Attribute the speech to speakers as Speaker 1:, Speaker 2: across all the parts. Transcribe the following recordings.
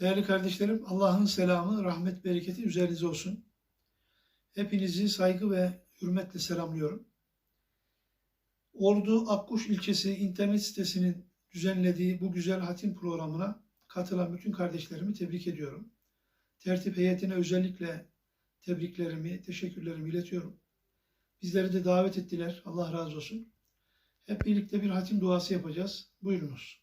Speaker 1: Değerli kardeşlerim, Allah'ın selamı, rahmet, bereketi üzerinize olsun. Hepinizi saygı ve hürmetle selamlıyorum. Ordu Akkuş ilçesi internet sitesinin düzenlediği bu güzel hatim programına katılan bütün kardeşlerimi tebrik ediyorum. Tertip heyetine özellikle tebriklerimi, teşekkürlerimi iletiyorum. Bizleri de davet ettiler. Allah razı olsun. Hep birlikte bir hatim duası yapacağız. Buyurunuz.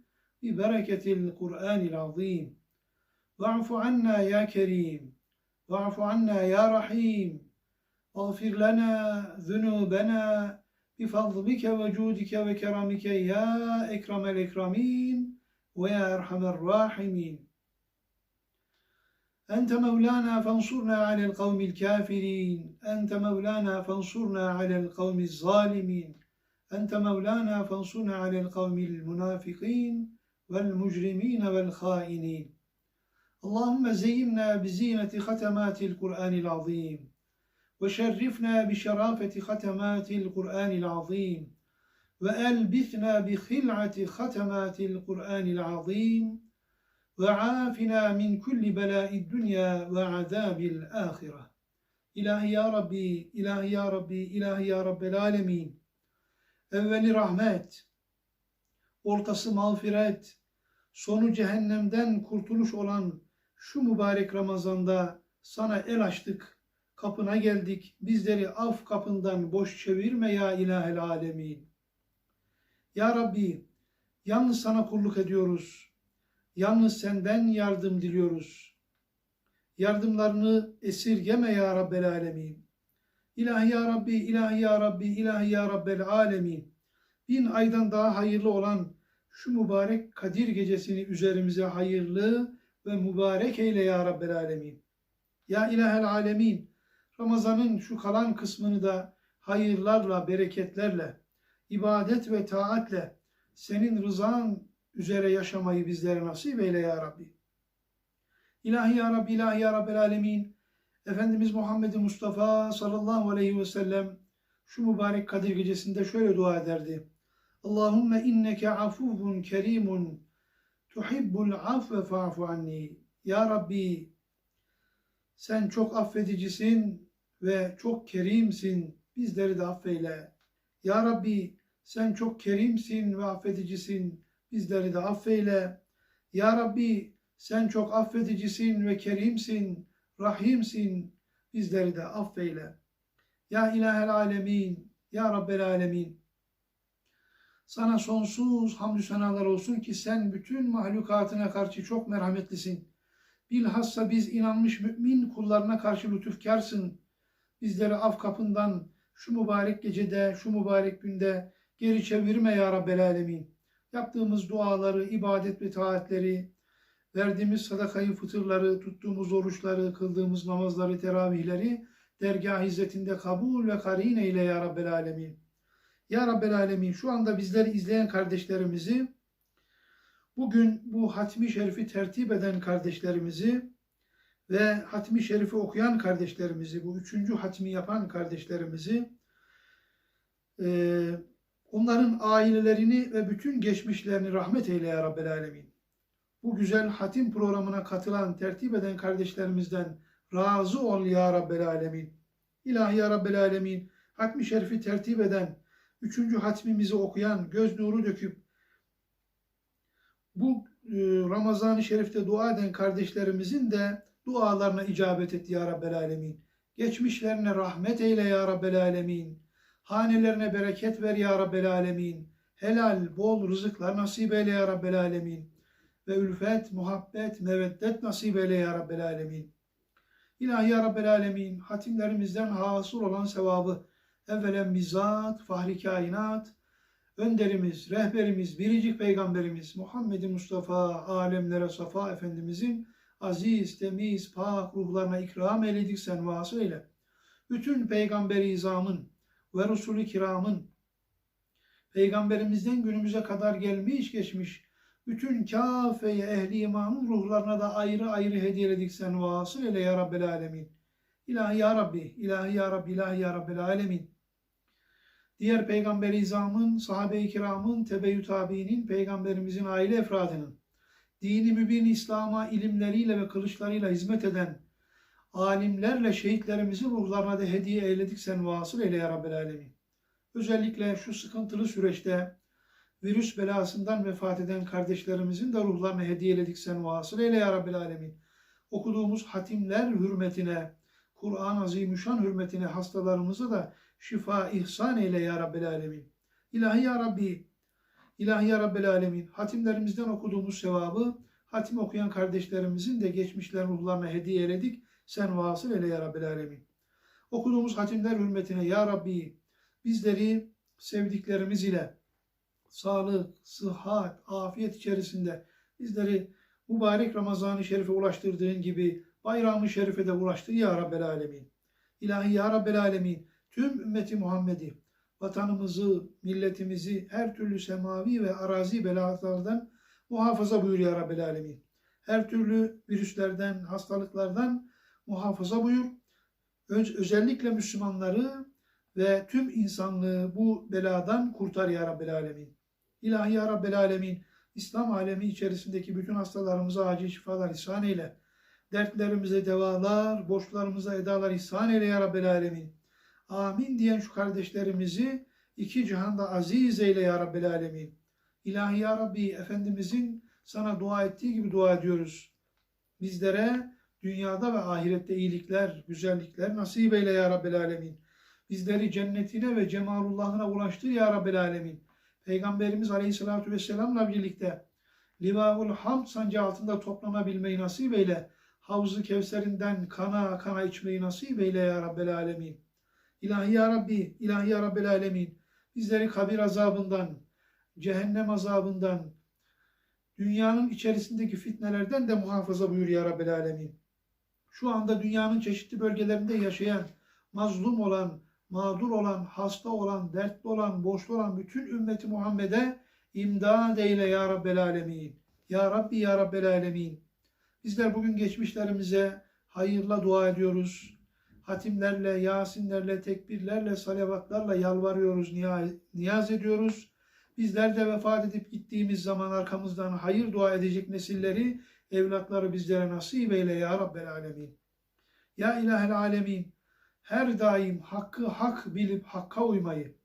Speaker 1: ببركة القرآن العظيم. واعف عنا يا كريم. واعف عنا يا رحيم. واغفر لنا ذنوبنا بفضلك وجودك وكرمك يا أكرم الأكرمين ويا أرحم الراحمين. أنت مولانا فانصرنا على القوم الكافرين. أنت مولانا فانصرنا على القوم الظالمين. أنت مولانا فانصرنا على القوم المنافقين. والمجرمين والخائنين. اللهم زينا بزينة ختمات القرآن العظيم وشرفنا بشرافة ختمات القرآن العظيم وألبثنا بخلعة ختمات القرآن العظيم وعافنا من كل بلاء الدنيا وعذاب الآخرة. إلهي يا ربي إلهي يا ربي إلهي يا رب العالمين. Evveli rahmet, ortası mağfiret, sonu cehennemden kurtuluş olan şu mübarek Ramazan'da sana el açtık, kapına geldik, bizleri af kapından boş çevirme ya ilahel alemin. Ya Rabbi, yalnız sana kulluk ediyoruz, yalnız senden yardım diliyoruz. Yardımlarını esirgeme ya Rabbel alemin. İlahi ya Rabbi, ilahi ya Rabbi, ilahi ya Rabbel alemin. Bin aydan daha hayırlı olan şu mübarek Kadir gecesini üzerimize hayırlı ve mübarek eyle ya Rabbel alemin. Ya ilahel alemin. Ramazanın şu kalan kısmını da hayırlarla, bereketlerle, ibadet ve taatle senin rızan üzere yaşamayı bizlere nasip eyle ya Rabbi. İlahi ya Rabbi, ilahi ya Rabbel alemin. Efendimiz Muhammed Mustafa sallallahu aleyhi ve sellem şu mübarek Kadir gecesinde şöyle dua ederdi. Allahümme inneke afuvun kerimun tuhibbul afve fa'fu anni. Ya Rabbi sen çok affedicisin ve çok kerimsin. Bizleri de affeyle. Ya Rabbi sen çok kerimsin ve affedicisin. Bizleri de affeyle. Ya Rabbi sen çok affedicisin ve kerimsin, rahimsin. Bizleri de affeyle. Ya ilahel alemin, ya Rabbel alemin. Sana sonsuz hamdü senalar olsun ki sen bütün mahlukatına karşı çok merhametlisin. Bilhassa biz inanmış mümin kullarına karşı lütufkarsın. Bizleri af kapından şu mübarek gecede, şu mübarek günde geri çevirme ya Rabbel alemin. Yaptığımız duaları, ibadet ve taatleri, verdiğimiz sadakayı, fıtırları, tuttuğumuz oruçları, kıldığımız namazları, teravihleri dergah hizmetinde kabul ve karin eyle ya Rabbel alemin. Ya Rabbel alemin şu anda bizleri izleyen kardeşlerimizi bugün bu hatmi şerifi tertip eden kardeşlerimizi ve hatmi şerifi okuyan kardeşlerimizi, bu üçüncü hatmi yapan kardeşlerimizi e, onların ailelerini ve bütün geçmişlerini rahmet eyle ya Rabbel alemin. Bu güzel hatim programına katılan, tertip eden kardeşlerimizden razı ol ya Rabbel alemin. İlahi ya Rabbel alemin. Hatmi şerifi tertip eden, üçüncü hatmimizi okuyan, göz nuru döküp bu e, Ramazan-ı Şerif'te dua eden kardeşlerimizin de dualarına icabet et ya Rabbel alemin. Geçmişlerine rahmet eyle ya Rabbel alemin. Hanelerine bereket ver ya Rabbel alemin. Helal, bol rızıklar nasip eyle ya Rabbel alemin. Ve ülfet, muhabbet, meveddet nasip eyle ya Rabbel alemin. İlahi ya Rabbel alemin, hatimlerimizden hasıl olan sevabı evvelen bizzat, fahri kainat önderimiz, rehberimiz, biricik peygamberimiz Muhammed Mustafa alemlere safa efendimizin aziz, temiz, pak ruhlarına ikram eyledik sen vasıl eyle. Bütün peygamberi izamın ve Resulü kiramın peygamberimizden günümüze kadar gelmiş geçmiş bütün kafeye ehli imanın ruhlarına da ayrı ayrı hediyeledik sen vasıl eyle ya Rabbel alemin. İlahi ya Rabbi, ilahi ya Rabbi, ilahi ya Rabbel alemin. Diğer peygamberi izamın, sahabe-i kiramın, tebe-i tabiinin, peygamberimizin aile efradının, dini mübin İslam'a ilimleriyle ve kılıçlarıyla hizmet eden alimlerle şehitlerimizin ruhlarına da hediye eyledik sen vasıl eyle ya Rabbel alemin. Özellikle şu sıkıntılı süreçte virüs belasından vefat eden kardeşlerimizin de ruhlarına hediyeledik sen vasıl eyle ya Rabbil Alemin. Okuduğumuz hatimler hürmetine, Kur'an-ı Azimüşşan hürmetine hastalarımıza da şifa ihsan eyle ya Rabbil Alemin. İlahi ya Rabbi, İlahi ya Rabbil Alemin, hatimlerimizden okuduğumuz sevabı, hatim okuyan kardeşlerimizin de geçmişler ruhlarına hediye eyledik. Sen vasıl eyle ya Rabbil Alemin. Okuduğumuz hatimler hürmetine ya Rabbi, bizleri sevdiklerimiz ile, sağlık, sıhhat, afiyet içerisinde bizleri mübarek Ramazan-ı Şerif'e ulaştırdığın gibi bayram-ı Şerif'e de ulaştır ya Rabbel Alemin. İlahi ya Rabbel Alemin tüm ümmeti Muhammed'i, vatanımızı, milletimizi her türlü semavi ve arazi belalardan muhafaza buyur ya Rabbel Alemin. Her türlü virüslerden, hastalıklardan muhafaza buyur. Öz- Özellikle Müslümanları ve tüm insanlığı bu beladan kurtar ya Rabbel Alemin. İlahi ya Rabbel Alemin, İslam alemi içerisindeki bütün hastalarımıza acil şifalar ihsan eyle. Dertlerimize devalar, borçlarımıza edalar ihsan eyle ya Rabbel Alemin. Amin diyen şu kardeşlerimizi iki cihanda aziz eyle ya Rabbel Alemin. İlahi ya Rabbi, Efendimizin sana dua ettiği gibi dua ediyoruz. Bizlere dünyada ve ahirette iyilikler, güzellikler nasip eyle ya Rabbel Alemin. Bizleri cennetine ve cemalullahına ulaştır ya Rabbel Alemin. Peygamberimiz Aleyhisselatü Vesselam'la birlikte Livaul Hamd sancı altında toplanabilmeyi nasip eyle. Havzu Kevser'inden kana kana içmeyi nasip eyle ya Rabbel Alemin. İlahi ya Rabbi, İlahi ya Rabbel Alemin. Bizleri kabir azabından, cehennem azabından, dünyanın içerisindeki fitnelerden de muhafaza buyur ya Rabbel Alemin. Şu anda dünyanın çeşitli bölgelerinde yaşayan, mazlum olan, mağdur olan, hasta olan, dertli olan, borçlu olan bütün ümmeti Muhammed'e imdad eyle ya Rabbel Alemin. Ya Rabbi ya Rabbel Alemin. Bizler bugün geçmişlerimize hayırla dua ediyoruz. Hatimlerle, yasinlerle, tekbirlerle, salavatlarla yalvarıyoruz, niyaz, ediyoruz. Bizler de vefat edip gittiğimiz zaman arkamızdan hayır dua edecek nesilleri, evlatları bizlere nasip eyle ya Rabbel Alemin. Ya İlahel Alemin her daim hakkı hak bilip hakka uymayı,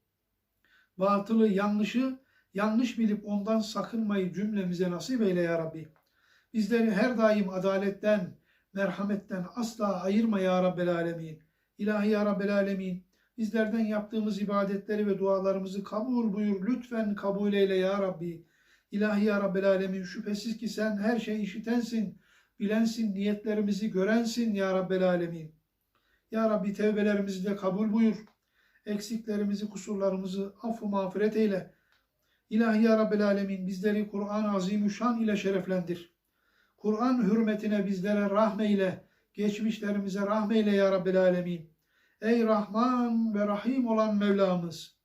Speaker 1: batılı yanlışı yanlış bilip ondan sakınmayı cümlemize nasip eyle ya Rabbi. Bizleri her daim adaletten, merhametten asla ayırma ya Rabbel Alemin. İlahi ya Rabbel Alemin. Bizlerden yaptığımız ibadetleri ve dualarımızı kabul buyur. Lütfen kabul eyle ya Rabbi. İlahi ya Rabbel Alemin. Şüphesiz ki sen her şeyi işitensin, bilensin, niyetlerimizi görensin ya Rabbel Alemin. Ya Rabbi tevbelerimizi de kabul buyur. Eksiklerimizi, kusurlarımızı affı mağfiret eyle. İlahi ya Rabbel Alemin bizleri Kur'an-ı Azimüşşan ile şereflendir. Kur'an hürmetine bizlere rahmeyle, geçmişlerimize rahmeyle ya Rabbel Alemin. Ey Rahman ve Rahim olan Mevlamız,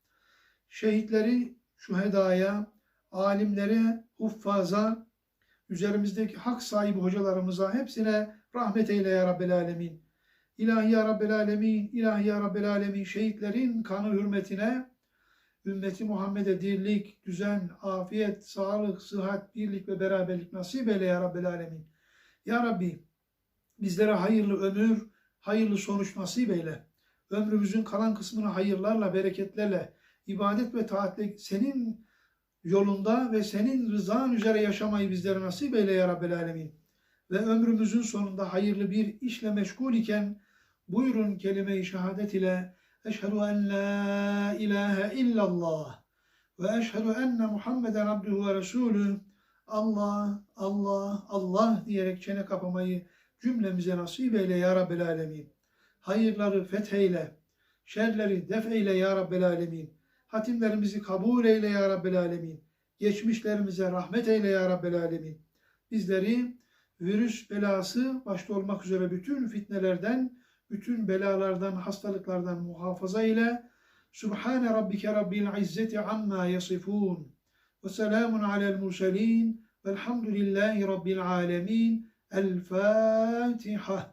Speaker 1: şehitleri şühedaya, alimlere, huffaza, üzerimizdeki hak sahibi hocalarımıza hepsine rahmet eyle ya Rabbel Alemin. İlahi ya Rabbel Alemin, İlahi ya Rabbel Alemin, şehitlerin kanı hürmetine, ümmeti Muhammed'e dirlik, düzen, afiyet, sağlık, sıhhat, birlik ve beraberlik nasip eyle ya Rabbel Alemin. Ya Rabbi, bizlere hayırlı ömür, hayırlı sonuç nasip eyle. Ömrümüzün kalan kısmını hayırlarla, bereketlerle, ibadet ve taatle senin yolunda ve senin rızan üzere yaşamayı bizlere nasip eyle ya Rabbel Alemin. Ve ömrümüzün sonunda hayırlı bir işle meşgul iken buyurun kelime-i şehadet ile Eşhedü en la ilahe illallah ve eşhedü enne Muhammeden abduhu ve resulü Allah, Allah, Allah diyerek çene kapamayı cümlemize nasip eyle ya Rabbel Alemin. Hayırları fetheyle, şerleri def eyle ya Rabbel Alemin. Hatimlerimizi kabul eyle ya Rabbel Alemin. Geçmişlerimize rahmet eyle ya Rabbel Alemin. Bizleri virüs belası başta olmak üzere bütün fitnelerden, bütün belalardan, hastalıklardan muhafaza ile. Subhane rabbike rabbil izzeti amma yasifun. Ve selamun alel murselin. Velhamdülillahi rabbil alemin. El Fatiha.